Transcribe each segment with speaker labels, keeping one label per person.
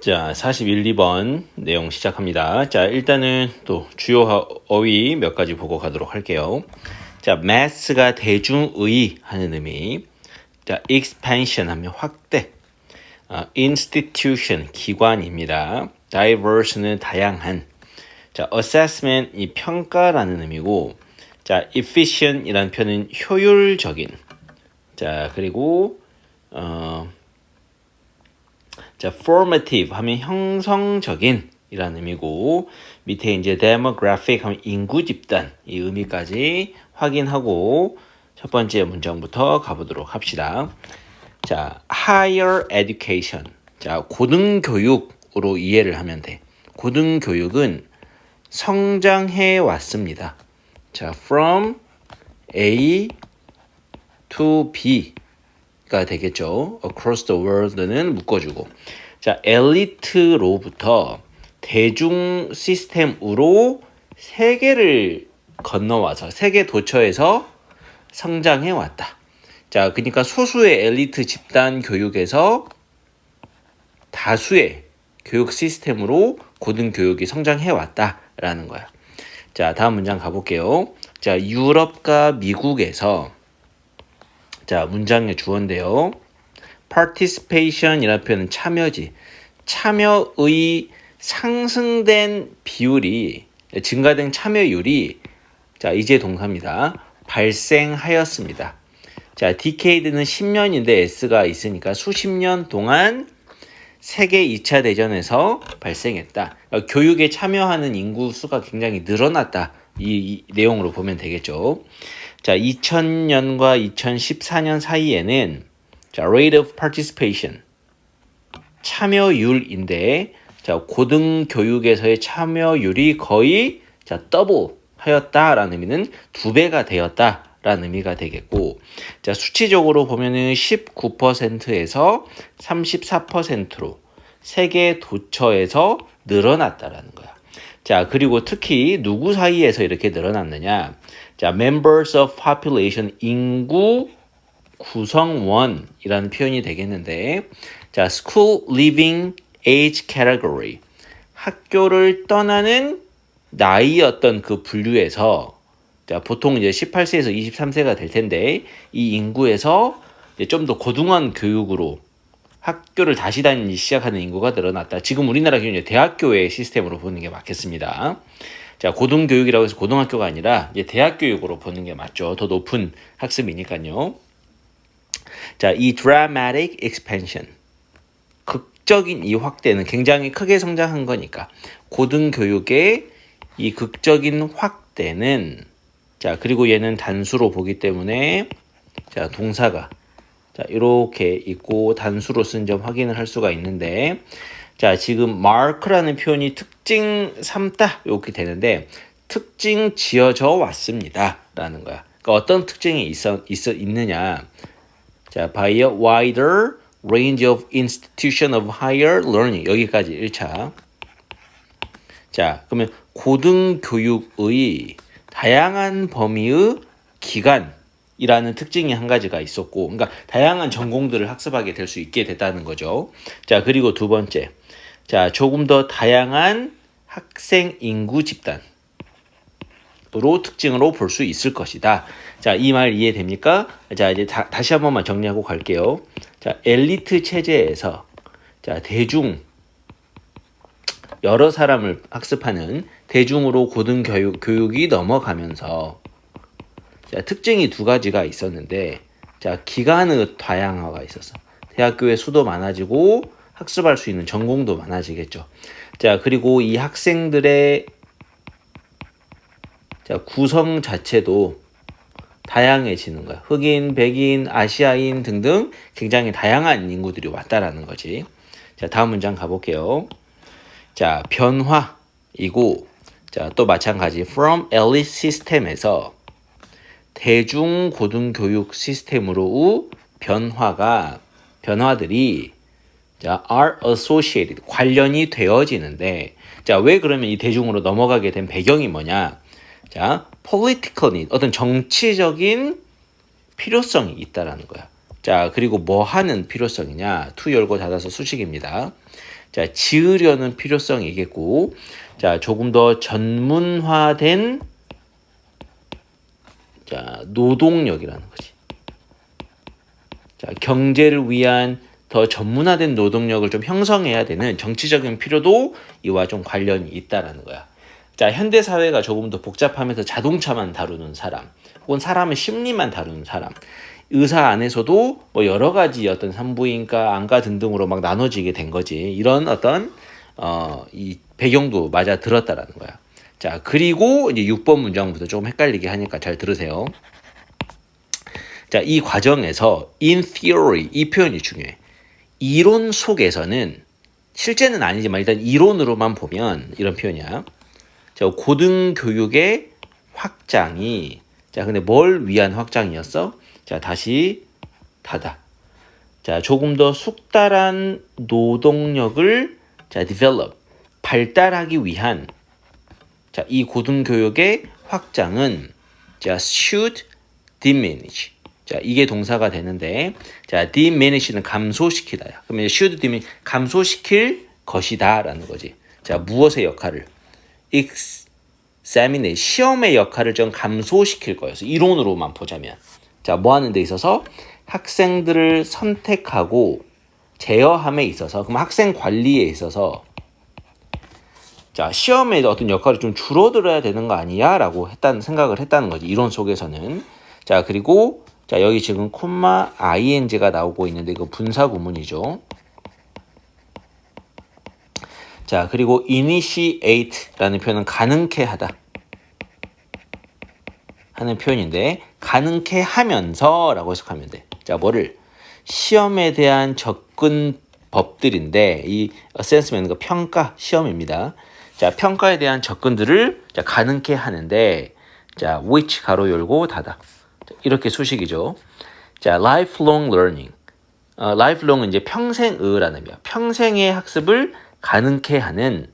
Speaker 1: 자, 41, 2번 내용 시작합니다. 자, 일단은 또 주요 어휘 몇 가지 보고 가도록 할게요. 자, mass가 대중의 하는 의미. 자, expansion 하면 확대. 어, institution 기관입니다. diverse는 다양한. 자, assessment 이 평가라는 의미고 자, efficient이라는 표현은 효율적인. 자, 그리고 어 자, formative 하면 형성적인 이라는 의미고 밑에 이제 demographic 하면 인구 집단 이 의미까지 확인하고 첫 번째 문장부터 가보도록 합시다. 자, higher education. 자, 고등교육으로 이해를 하면 돼. 고등교육은 성장해 왔습니다. 자, from A to B 가 되겠죠. across the world는 묶어주고. 자, 엘리트로부터 대중 시스템으로 세계를 건너와서 세계 도처에서 성장해 왔다. 자, 그러니까 소수의 엘리트 집단 교육에서 다수의 교육 시스템으로 고등 교육이 성장해 왔다라는 거야. 자, 다음 문장 가볼게요. 자, 유럽과 미국에서 자, 문장의 주어인데요. participation이라는 표현은 참여지. 참여의 상승된 비율이 증가된 참여율이 자, 이제 동사입니다. 발생하였습니다. 자, decade는 10년인데 s가 있으니까 수십 년 동안 세계 2차 대전에서 발생했다. 교육에 참여하는 인구 수가 굉장히 늘어났다. 이, 이 내용으로 보면 되겠죠. 자, 2000년과 2014년 사이에는 자, rate of participation 참여율인데 자, 고등 교육에서의 참여율이 거의 자, 더블 하였다라는 의미는 두 배가 되었다 라는 의미가 되겠고 자, 수치적으로 보면은 19%에서 34%로 세계 도처에서 늘어났다라는 거야. 자, 그리고 특히 누구 사이에서 이렇게 늘어났느냐? 자, members of population 인구 구성원이라는 표현이 되겠는데 자, school leaving age category 학교를 떠나는 나이 어떤 그 분류에서 자, 보통 이제 18세에서 23세가 될 텐데 이 인구에서 좀 더 고등한 교육으로 학교를 다시 다니기 시작하는 인구가 늘어났다. 지금 우리나라 기준에 대학교의 시스템으로 보는 게 맞겠습니다. 자, 고등교육이라고 해서 고등학교가 아니라 이제 대학 교육으로 보는 게 맞죠. 더 높은 학습이니까요. 자, 이 dramatic expansion. 극적인 이 확대는 굉장히 크게 성장한 거니까 고등교육의 이 극적인 확대는 자, 그리고 얘는 단수로 보기 때문에 자, 동사가 자, 이렇게 있고 단수로 쓴 점 확인을 할 수가 있는데 자, 지금 mark라는 표현이 특징 삼다 이렇게 되는데 특징 지어져 왔습니다. 라는 거야. 그러니까 어떤 특징이 있어, 있어 있느냐. 자, by a wider range of institution of higher learning. 여기까지 1차. 자, 그러면 고등교육의 다양한 범위의 기간 이라는 특징이 한 가지가 있었고, 그러니까 다양한 전공들을 학습하게 될 수 있게 됐다는 거죠. 자, 그리고 두 번째. 자, 조금 더 다양한 학생 인구 집단으로 특징으로 볼 수 있을 것이다. 자, 이 말 이해됩니까? 자, 이제 다, 다시 한 번만 정리하고 갈게요. 자, 엘리트 체제에서 자, 대중 여러 사람을 학습하는 대중으로 고등 교육 교육이 넘어가면서 자, 특징이 두 가지가 있었는데 자, 기간의 다양화가 있었어. 대학교에 수도 많아지고 학습할 수 있는 전공도 많아지겠죠. 자, 그리고 이 학생들의 자, 구성 자체도 다양해지는 거야. 흑인, 백인, 아시아인 등등 굉장히 다양한 인구들이 왔다라는 거지. 자, 다음 문장 가볼게요. 자, 변화이고, 자, 또 마찬가지 from elite system에서 대중고등교육 시스템으로 변화가, 변화들이 자, are associated 관련이 되어지는데 자, 왜 그러면 이 대중으로 넘어가게 된 배경이 뭐냐? 자, political need 어떤 정치적인 필요성이 있다라는 거야. 자, 그리고 뭐 하는 필요성이냐? 투 열고 닫아서 수식입니다. 자, 지으려는 필요성이겠고, 자, 조금 더 전문화된 자, 노동력이라는 거지. 자, 경제를 위한 더 전문화된 노동력을 좀 형성해야 되는 정치적인 필요도 이와 좀 관련이 있다라는 거야. 자, 현대 사회가 조금 더 복잡하면서 자동차만 다루는 사람, 혹은 사람의 심리만 다루는 사람, 의사 안에서도 뭐 여러 가지 어떤 산부인과, 안과 등등으로 막 나눠지게 된 거지. 이런 어떤 어, 이 배경도 맞아 들었다라는 거야. 자, 그리고 이제 6번 문장부터 조금 헷갈리게 하니까 잘 들으세요. 자, 이 과정에서 in theory 이 표현이 중요해. 이론 속에서는 실제는 아니지만 일단 이론으로만 보면 이런 표현이야. 자, 고등교육의 확장이 자, 근데 뭘 위한 확장이었어? 자, 다시 닫아. 자, 조금 더 숙달한 노동력을 자, develop 발달하기 위한 자, 이 고등교육의 확장은 자, should diminish. 자, 이게 동사가 되는데 자, diminish는 감소시키다야. 그러면 should diminish 감소시킬 것이다라는 거지. 자, 무엇의 역할을 examine 시험의 역할을 좀 감소시킬 거였어. 이론으로만 보자면. 자, 뭐 하는 데 있어서 학생들을 선택하고 제어함에 있어서 그럼 학생 관리에 있어서 자, 시험의 어떤 역할이 좀 줄어들어야 되는 거 아니야? 라고 했다는 생각을 했다는 거지. 이론 속에서는. 자, 그리고 자, 여기 지금 콤마 ing가 나오고 있는데 이거 분사 구문이죠. 자, 그리고 initiate라는 표현은 가능케 하다. 하는 표현인데 가능케 하면서라고 해석하면 돼. 자, 뭐를 시험에 대한 접근 법들인데 이 assessment은 평가 시험입니다. 자, 평가에 대한 접근들을 자, 가능케 하는데 자, which 가로 열고 닫아. 자, 이렇게 수식이죠. 자, lifelong learning. 어, lifelong은 이제 평생의라는 의미야. 평생의 학습을 가능케 하는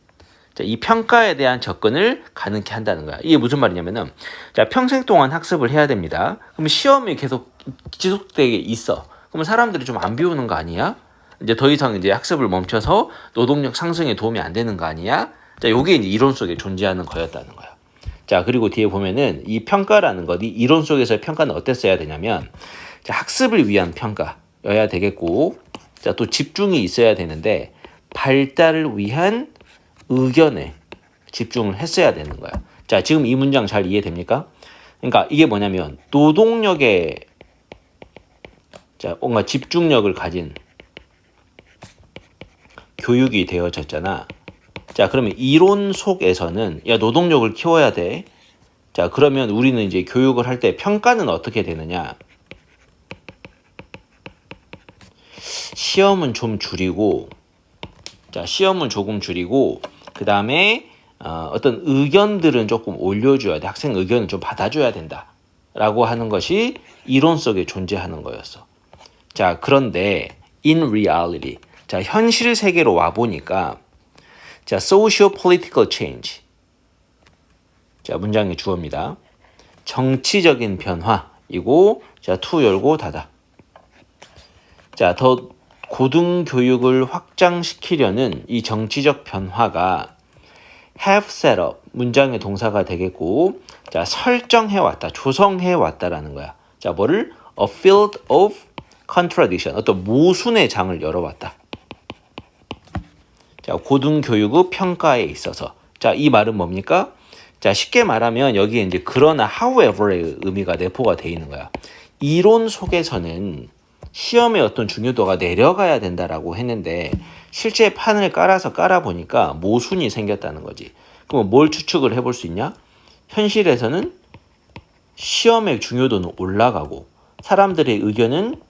Speaker 1: 자, 이 평가에 대한 접근을 가능케 한다는 거야. 이게 무슨 말이냐면은 자, 평생 동안 학습을 해야 됩니다. 그럼 시험이 계속 지속되게 있어. 그러면 사람들이 좀 안 비우는 거 아니야? 이제 더 이상 이제 학습을 멈춰서 노동력 상승에 도움이 안 되는 거 아니야? 자, 요게 이제 이론 속에 존재하는 거였다는 거야. 자, 그리고 뒤에 보면은 이 평가라는 것, 이 이론 속에서의 평가는 어땠어야 되냐면, 자, 학습을 위한 평가여야 되겠고, 자, 또 집중이 있어야 되는데, 발달을 위한 의견에 집중을 했어야 되는 거야. 자, 지금 이 문장 잘 이해됩니까? 그러니까 이게 뭐냐면, 노동력에, 자, 뭔가 집중력을 가진 교육이 되어졌잖아. 자, 그러면 이론 속에서는 야, 노동력을 키워야 돼. 자, 그러면 우리는 이제 교육을 할 때 평가는 어떻게 되느냐? 시험은 좀 줄이고 자, 시험은 조금 줄이고 그다음에 어, 어떤 의견들은 조금 올려줘야 돼. 학생 의견을 좀 받아줘야 된다. 라고 하는 것이 이론 속에 존재하는 거였어. 자, 그런데 in reality. 자, 현실 세계로 와 보니까 자, social political change. 자, 문장의 주어입니다. 정치적인 변화이고 자, 투 열고 닫아. 자, 더 고등교육을 확장시키려는 이 정치적 변화가 have set up 문장의 동사가 되겠고 자, 설정해 왔다. 조성해 왔다라는 거야. 자, 뭐를 a field of contradiction. 어떤 모순의 장을 열어 왔다. 자, 고등교육의 평가에 있어서. 자, 이 말은 뭡니까? 자, 쉽게 말하면 여기에 이제 그러나 however의 의미가 내포가 돼 있는 거야. 이론 속에서는 시험의 어떤 중요도가 내려가야 된다라고 했는데 실제 판을 깔아서 깔아 보니까 모순이 생겼다는 거지. 그럼 뭘 추측을 해볼 수 있냐? 현실에서는 시험의 중요도는 올라가고 사람들의 의견은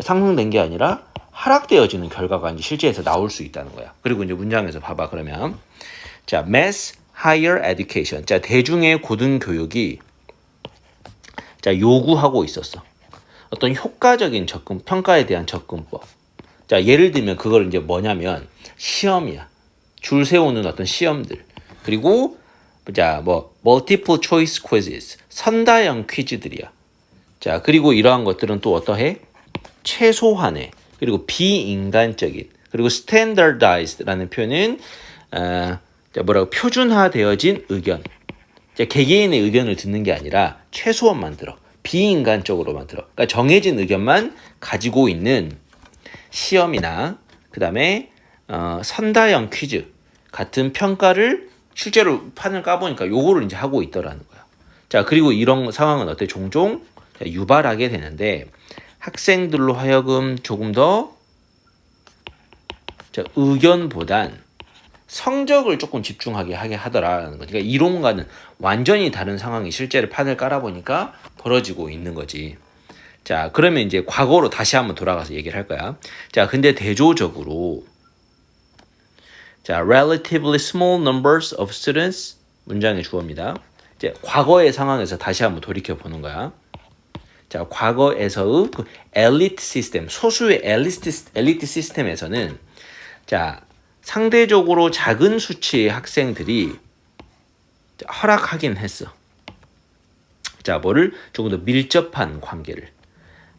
Speaker 1: 상승된 게 아니라 하락되어지는 결과가 이제 실제에서 나올 수 있다는 거야. 그리고 이제 문장에서 봐봐 그러면 자 mass higher education 자 대중의 고등 교육이 자 요구하고 있었어. 어떤 효과적인 접근 평가에 대한 접근법. 자 예를 들면 그걸 이제 뭐냐면 시험이야. 줄 세우는 어떤 시험들 그리고 자뭐 multiple choice quizzes 선다형 퀴즈들이야. 자 그리고 이러한 것들은 또 어떠해? 최소한의 그리고 비인간적인 그리고 standardized라는 표현은 어, 자, 뭐라고 표준화되어진 의견. 자, 개개인의 의견을 듣는 게 아니라 최소한 만 들어. 비인간적으로 만 들어. 그러니까 정해진 의견만 가지고 있는 시험이나 그 다음에 어, 선다형 퀴즈 같은 평가를 실제로 판을 까보니까 요거를 이제 하고 있더라는 거야. 자 그리고 이런 상황은 어때? 종종 유발하게 되는데 학생들로 하여금 조금 더 자, 의견보단 성적을 조금 집중하게 하게 하더라라는 거지. 그러니까 이론과는 완전히 다른 상황이 실제로 판을 깔아보니까 벌어지고 있는 거지. 자, 그러면 이제 과거로 다시 한번 돌아가서 얘기를 할 거야. 자, 근데 대조적으로 자, relatively small numbers of students 문장의 주어입니다. 이제 과거의 상황에서 다시 한번 돌이켜 보는 거야. 자, 과거에서의 그 엘리트 시스템, 소수의 엘리트, 엘리트 시스템에서는 자, 상대적으로 작은 수치의 학생들이 자, 허락하긴 했어. 자, 뭐를 조금 더 밀접한 관계를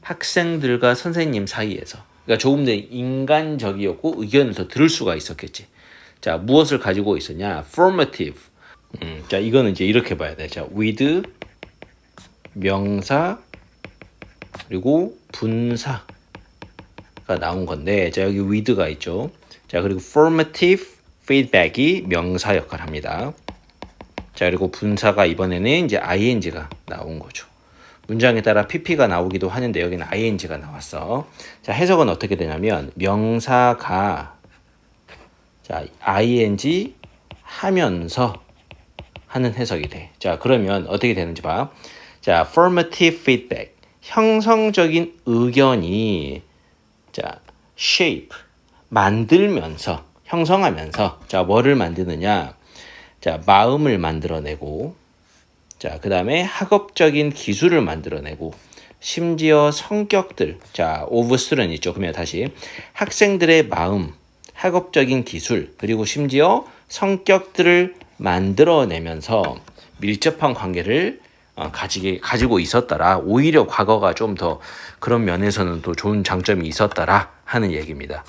Speaker 1: 학생들과 선생님 사이에서 그러니까 조금 더 인간적이었고 의견을 더 들을 수가 있었겠지. 자, 무엇을 가지고 있었냐? formative. 음, 자, 이거는 이제 이렇게 봐야 돼. 자, with 명사 그리고 분사가 나온 건데 자, 여기 with가 있죠. 자, 그리고 formative feedback이 명사 역할을 합니다. 자, 그리고 분사가 이번에는 이제 ing가 나온 거죠. 문장에 따라 pp가 나오기도 하는데 여기는 ing가 나왔어. 자, 해석은 어떻게 되냐면 명사가 자, ing 하면서 하는 해석이 돼. 자, 그러면 어떻게 되는지 봐. 자, formative feedback. 형성적인 의견이 자, shape 만들면서 형성하면서 자, 뭐를 만드느냐? 자, 마음을 만들어내고 자, 그다음에 학업적인 기술을 만들어내고 심지어 성격들. 자, 오브 스트는 있죠. 그러면 다시 학생들의 마음, 학업적인 기술, 그리고 심지어 성격들을 만들어내면서 밀접한 관계를 어, 가지게 가지고 있었더라. 오히려 과거가 좀 더 그런 면에서는 또 좋은 장점이 있었더라 하는 얘기입니다.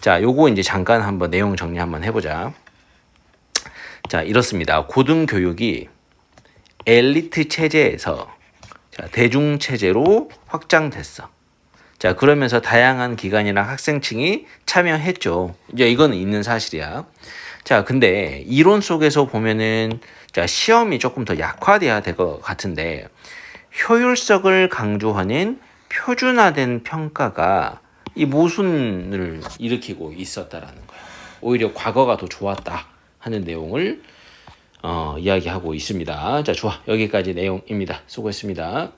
Speaker 1: 자, 요거 이제 잠깐 한번 내용 정리 한번 해보자. 자, 이렇습니다. 고등교육이 엘리트 체제에서 자, 대중 체제로 확장됐어. 자, 그러면서 다양한 기관이나 학생층이 참여했죠. 이제 이거는 있는 사실이야. 자, 근데 이론 속에서 보면은 자, 시험이 조금 더 약화돼야 될 것 같은데 효율성을 강조하는 표준화된 평가가 이 모순을 일으키고 있었다라는 거야. 오히려 과거가 더 좋았다 하는 내용을 어, 이야기하고 있습니다. 자, 좋아. 여기까지 내용입니다. 수고했습니다.